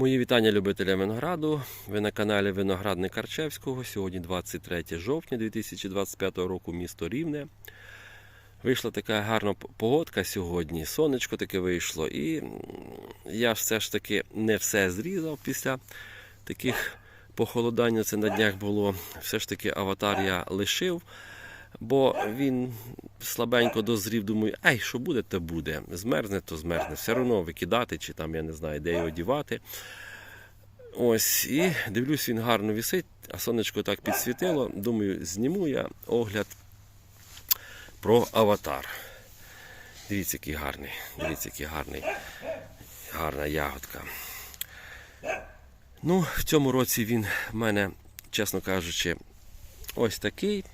Мої вітання любителям винограду. Ви на каналі Виноградник Карчевського. Сьогодні 23 жовтня 2025 року, місто Рівне. Вийшла така гарна погодка сьогодні. Сонечко таке вийшло. І я все ж таки не все зрізав після таких похолодань. Це на днях було. Все ж таки аватар я лишив. Бо він слабенько дозрів, думаю, ай, що буде, то буде. Змерзне, то змерзне. Все одно викидати, чи там я не знаю, де його дівати. Ось, і дивлюсь, він гарно висить, а сонечко так підсвітило. Думаю, зніму я огляд про аватар. Дивіться, який гарний. Дивіться, який гарний. Гарна ягодка. Ну, в цьому році він в мене, чесно кажучи, ось такий.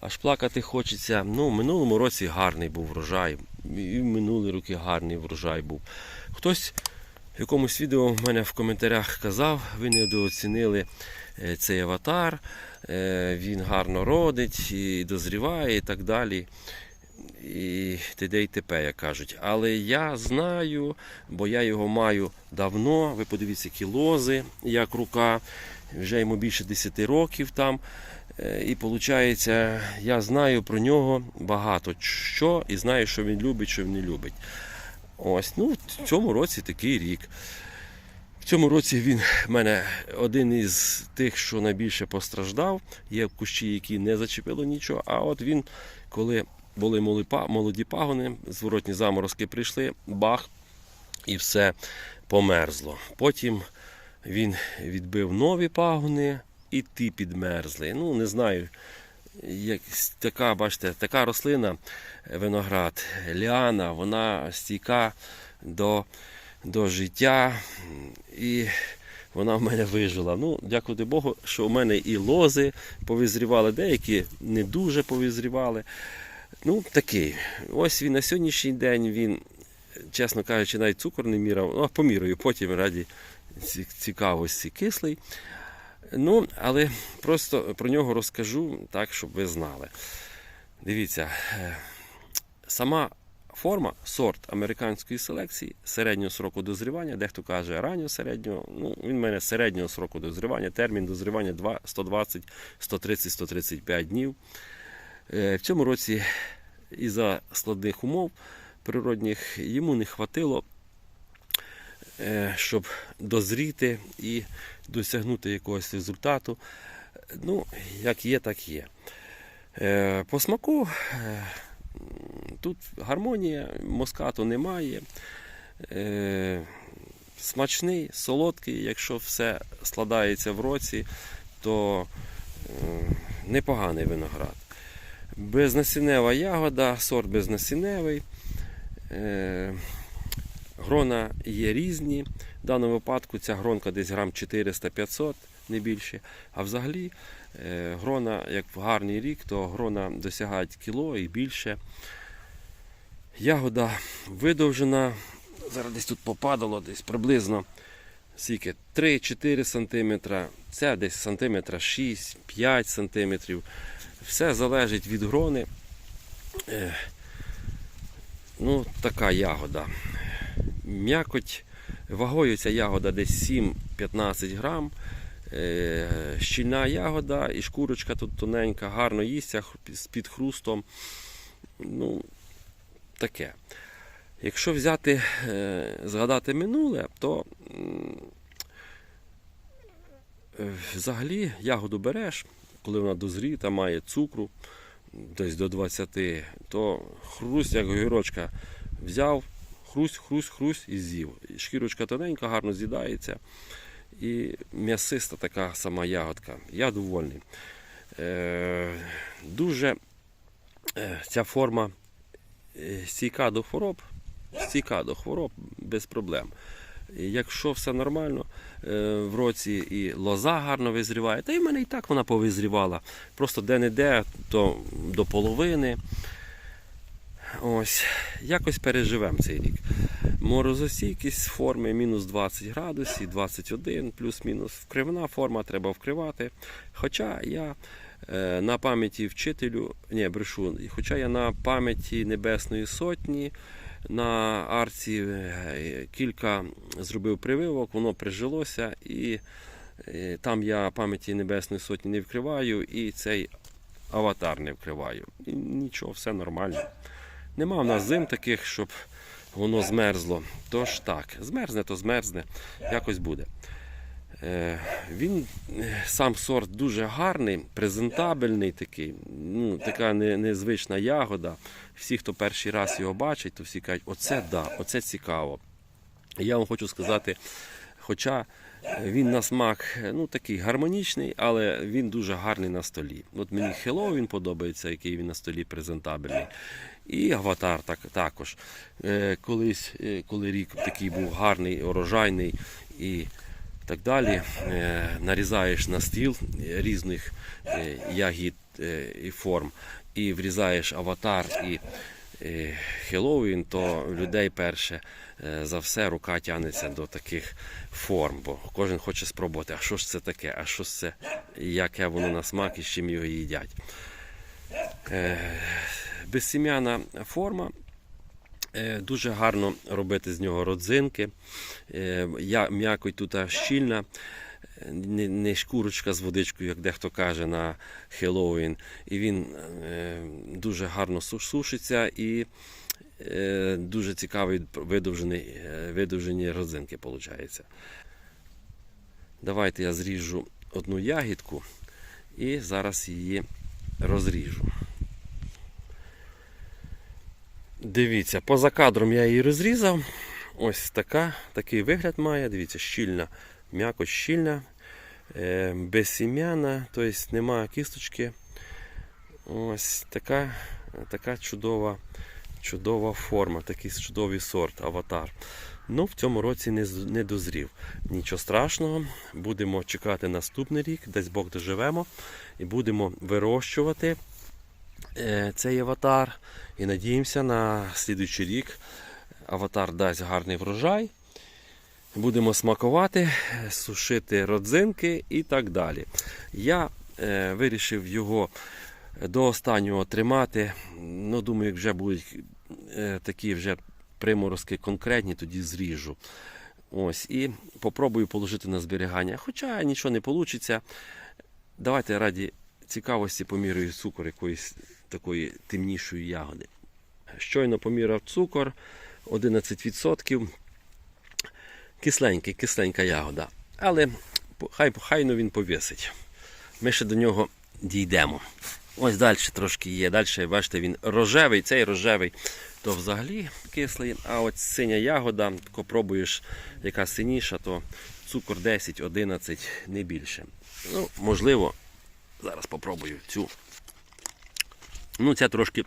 Аж плакати хочеться. Ну, в минулому році гарний був врожай. І в минулі роки гарний врожай був. Хтось в якомусь відео в мене в коментарях казав, ви недооцінили е, цей аватар, е, він гарно родить і дозріває і так далі. І т.д. і т.п., як кажуть. Але я знаю, бо я його маю давно. Ви подивіться, які лози, як рука. Вже йому більше 10 років там. Е, І виходить, я знаю про нього багато що і знаю, що він любить, що він не любить. Ось, ну, в цьому році такий рік. В цьому році він в мене один із тих, що найбільше постраждав. Є кущі, які не зачепило нічого. А от він, коли були молоді пагони, зворотні заморозки прийшли, бах, і все померзло. Потім він відбив нові пагони, і ті підмерзли. Ну, не знаю. Як така, бачите, така рослина, е, виноград, ліана, вона стійка до, до життя. І вона в мене вижила. Ну, дякувати Богу, що в мене і лози повизрівали, деякі не дуже повизрівали. Ну, такий. Ось він на сьогоднішній день, він, чесно кажучи, навіть цукор не міряв, ну, а поміряю потім раді ці- цікавості кислий. Ну, але просто про нього розкажу так, щоб ви знали. Дивіться, е, сама форма, сорт американської селекції середнього сроку дозрівання, дехто каже раннього середнього. Ну, він в мене середнього сроку дозрівання, термін дозрівання 2, 120, 130, 135 днів. Е, В цьому році із-за складних умов природних йому не хватило щоб дозріти і досягнути якогось результату. Ну, як є, так є. Е, По смаку е, тут гармонія, москату немає. Е, Смачний, солодкий, якщо все складається в році, то е, непоганий виноград. Безнасінева ягода, сорт безнасіневий. Грона є різні. В даному випадку ця гронка десь грам 400-500, не більше. А взагалі е, грона, як в гарний рік, то грона досягають кіло і більше. Ягода видовжена. Зараз десь тут попадало, десь приблизно 3-4 см. Це десь сантиметра 6-5 см. Все залежить від грони. Е, Ну, така ягода. М'якоть, вагою ця ягода десь 7-15 грам. Е, щільна ягода і шкурочка тут тоненька, гарно їсться з під хрустом. Ну, таке. Якщо взяти, е, згадати минуле, то взагалі ягоду береш, коли вона дозріта, має цукру десь до 20, то хруст, як огірочка, взяв, хрусть, хрусть, хрусть і з'їв. Шкірочка тоненька, гарно з'їдається. І м'ясиста така сама ягодка. Я довольний. Е, дуже е, ця форма е, стійка до хвороб, стійка до хвороб без проблем. Якщо все нормально е, в році і лоза гарно визріває, та й в мене і так вона повизрівала. Просто де-не-де, то до половини. Ось, якось переживемо цей рік. Морозостійкість форми мінус 20 градусів, 21, плюс-мінус. Вкривна форма треба вкривати. Хоча я е, на пам'яті вчителю, ні, брешу, хоча я на пам'яті Небесної Сотні на арці, е, кілька зробив прививок, воно прижилося і е, там я пам'яті Небесної Сотні не вкриваю, і цей аватар не вкриваю. І нічого, все нормально. Нема в нас зим таких, щоб воно змерзло. Тож так, змерзне, то змерзне, якось буде. Е, Він е, сам сорт дуже гарний, презентабельний такий, ну, така незвична ягода. Всі, хто перший раз його бачить, то всі кажуть, оце да, оце цікаво. Я вам хочу сказати, хоча е, він на смак ну, такий гармонічний, але він дуже гарний на столі. От мені Хеллоуін подобається, який він на столі презентабельний. І аватар так, також. Е, Колись, е, коли рік такий був гарний, урожайний і так далі, е, нарізаєш на стіл різних ягід і форм, і врізаєш аватар і Хеллоуін, то людей перше за все рука тягнеться до таких форм, бо кожен хоче спробувати, а що ж це таке, а що ж це, яке воно на смак і з чим його їдять. Безсім'яна форма. Е, Дуже гарно робити з нього родзинки. Е, м'якоть тут щільна, не, шкурочка з водичкою, як дехто каже на Хеллоуін. І він е, дуже гарно сушиться і дуже цікавий видовжений, е, видовжені родзинки виходить. Давайте я зріжу одну ягідку і зараз її розріжу. Дивіться, поза кадром я її розрізав. Ось така, такий вигляд має. Дивіться, щільна, м'яко щільна, е, безсім'яна, тобто немає кісточки. Ось така, така чудова, чудова форма, такий чудовий сорт, аватар. Ну, в цьому році не, не дозрів. Нічого страшного. Будемо чекати наступний рік, десь Бог доживемо, і будемо вирощувати цей аватар. І надіємося на слідуючий рік аватар дасть гарний врожай. Будемо смакувати, сушити родзинки і так далі. Я е, вирішив його до останнього тримати. Ну, думаю, як вже будуть е, такі вже приморозки конкретні, тоді зріжу. Ось, і попробую положити на зберігання. Хоча нічого не вийде. Давайте раді цікавості поміряю цукор якоїсь такої темнішої ягоди. Щойно поміряв цукор 11%. Кисленький, кисленька ягода. Але хай, хайно він повісить. Ми ще до нього дійдемо. Ось далі трошки є. Далі, бачите, він рожевий, цей рожевий, то взагалі кислий. А от синя ягода, тако пробуєш, яка синіша, то цукор 10-11, не більше. Ну, можливо, зараз попробую цю. Ну, ця трошки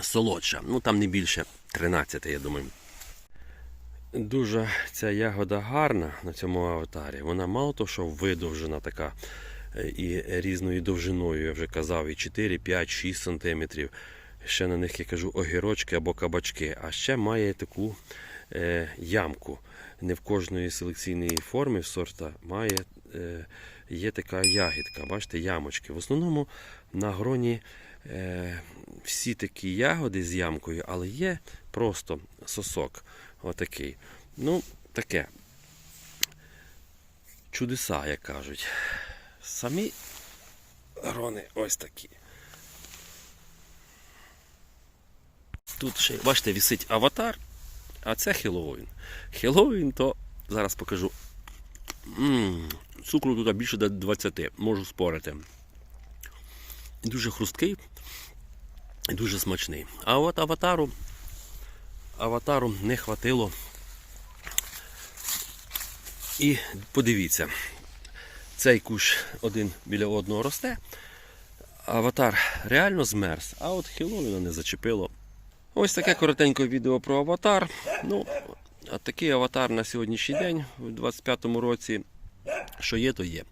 солодша. Ну, там не більше 13, я думаю. Дуже ця ягода гарна на цьому аватарі. Вона мало того, що видовжена така е, і різною довжиною, я вже казав, і 4, 5, 6 сантиметрів. Ще на них я кажу огірочки або кабачки, а ще має таку е, ямку. Не в кожної селекційної форми сорта має, е, є така ягідка, бачите, ямочки. В основному на гроні е, всі такі ягоди з ямкою, але є просто сосок. Отакий. Ну, таке. Чудеса, як кажуть. Самі грони ось такі. Тут ще, бачите, висить аватар, а це Хеллоуін. Хеллоуін, то зараз покажу. м цукру тут більше до 20, можу спорити. Дуже хрусткий і дуже смачний. А от аватару аватару не хватило. І подивіться, цей кущ один біля одного росте. Аватар реально змерз, а от Хіловіна не зачепило. Ось таке коротеньке відео про аватар. Ну, а такий аватар на сьогоднішній день, у 25-му році. Що є, то є.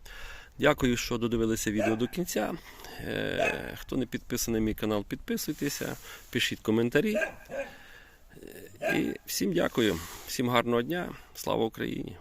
Дякую, що додивилися відео до кінця. Е, хто не підписаний на мій канал, підписуйтеся, пишіть коментарі. І всім дякую, всім гарного дня, слава Україні!